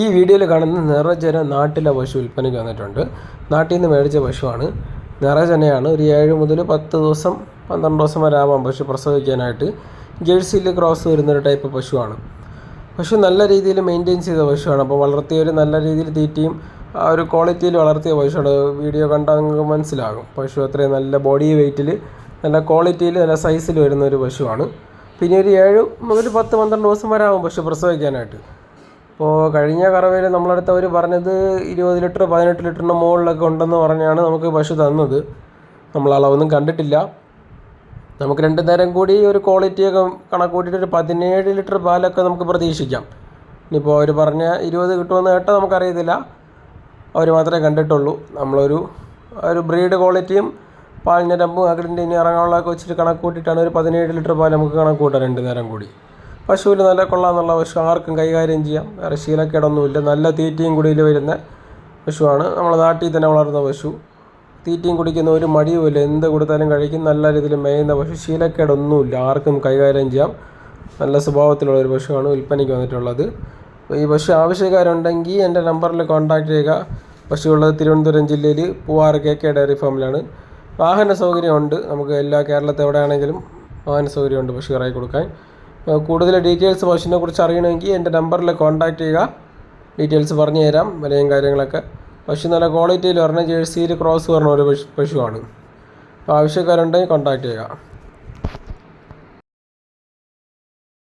ഈ വീഡിയോയിൽ കാണുന്ന നിറജന നാട്ടിലെ പശു വിൽപ്പനയ്ക്ക് വന്നിട്ടുണ്ട്. നാട്ടിൽ നിന്ന് മേടിച്ച പശുവാണ്. നിറജനയാണ്. ഒരു ഏഴ് മുതൽ പത്ത് ദിവസം പന്ത്രണ്ട് ദിവസം വരെ ആവാം പശു പ്രസവിക്കാനായിട്ട്. ജേഴ്സിയിൽ ക്രോസ് വരുന്നൊരു ടൈപ്പ് പശുവാണ്. പശു നല്ല രീതിയിൽ മെയിന്റെയിൻ ചെയ്ത പശുവാണ്. അപ്പോൾ വളർത്തിയവർ നല്ല രീതിയിൽ തീറ്റയും ആ ഒരു ക്വാളിറ്റിയിൽ വളർത്തിയ പശുവാണ്. വീഡിയോ കണ്ടാൽ നിങ്ങൾക്ക് മനസ്സിലാകും. പശു അത്രയും നല്ല ബോഡി വെയ്റ്റിൽ നല്ല ക്വാളിറ്റിയിൽ നല്ല സൈസിൽ വരുന്ന ഒരു പശുവാണ്. പിന്നെ ഒരു ഏഴ് മുതൽ പത്ത് പന്ത്രണ്ട് ദിവസം വരെ ആവും പശു പ്രസവിക്കാനായിട്ട്. അപ്പോൾ കഴിഞ്ഞ കറവയിൽ നമ്മളടുത്ത് അവർ പറഞ്ഞത് ഇരുപത് ലിറ്റർ പതിനെട്ട് ലിറ്ററിന്റെ മുകളിലൊക്കെ ഉണ്ടെന്ന് പറഞ്ഞാണ് നമുക്ക് പശു തന്നത്. നമ്മൾ അളവൊന്നും കണ്ടിട്ടില്ല. നമുക്ക് രണ്ട് നേരം കൂടി ഒരു ക്വാളിറ്റിയൊക്കെ കണക്ക് കൂട്ടിയിട്ട് ഒരു പതിനേഴ് ലിറ്റർ പാലൊക്കെ നമുക്ക് പ്രതീക്ഷിക്കാം. ഇനിയിപ്പോൾ അവർ പറഞ്ഞ ഇരുപത് കിട്ടുമെന്ന് കേട്ടാൽ നമുക്കറിയത്തില്ല. അവർ മാത്രമേ കണ്ടിട്ടുള്ളൂ. നമ്മളൊരു ഒരു ബ്രീഡ് ക്വാളിറ്റിയും പാലിന്റെ ഡമ്പും അകിടിന്റെ ഇനി ഇറങ്ങാനുള്ളതൊക്കെ വെച്ചിട്ട് കണക്ക് കൂട്ടിയിട്ടാണ് ഒരു പതിനേഴ് ലിറ്റർ പാൽ നമുക്ക് കണക്ക് കൂട്ടാം രണ്ട് നേരം കൂടി. പശുവിൽ നല്ല കൊള്ളാമെന്നുള്ള പശു ആർക്കും കൈകാര്യം ചെയ്യാം. വേറെ ശീലക്കേടൊന്നുമില്ല. നല്ല തീറ്റയും കുടിയിൽ വരുന്ന പശുവാണ്. നമ്മളെ നാട്ടിൽ തന്നെ വളർന്ന പശു. തീറ്റയും കുടിക്കുന്ന ഒരു മടിയുമില്ല. എന്ത് കൊടുത്താലും കഴിക്കും. നല്ല രീതിയിൽ മേയുന്ന പശു. ശീലക്കേടൊന്നുമില്ല. ആർക്കും കൈകാര്യം ചെയ്യാം. നല്ല സ്വഭാവത്തിലുള്ള ഒരു പശുവാണ് വിൽപ്പനയ്ക്ക് വന്നിട്ടുള്ളത്. ഈ പശു ആവശ്യക്കാരുണ്ടെങ്കിൽ എന്റെ നമ്പറിൽ കോൺടാക്ട് ചെയ്യുക. പശുവുള്ളത് തിരുവനന്തപുരം ജില്ലയിൽ പൂവാറ് കെ കെ ഡയറി ഫാമിലാണ്. വാഹന സൗകര്യമുണ്ട്. നമുക്ക് എല്ലാ കേരളത്തെവിടെയാണെങ്കിലും വാഹന സൗകര്യമുണ്ട് പശു ഇറക്കി കൊടുക്കാൻ. കൂടുതൽ ഡീറ്റെയിൽസ് പശുവിനെ കുറിച്ച് അറിയണമെങ്കിൽ എന്റെ നമ്പറിൽ കോൺടാക്ട് ചെയ്യുക. ഡീറ്റെയിൽസ് പറഞ്ഞു തരാം വിലയും കാര്യങ്ങളൊക്കെ. പശു നല്ല ക്വാളിറ്റിയിൽ പറഞ്ഞ ജേഴ്സിയിൽ ക്രോസ് പറഞ്ഞ ഒരു പശു പശുവാണ്. അപ്പോൾ ആവശ്യക്കാരുണ്ടെങ്കിൽ കോൺടാക്ട് ചെയ്യുക.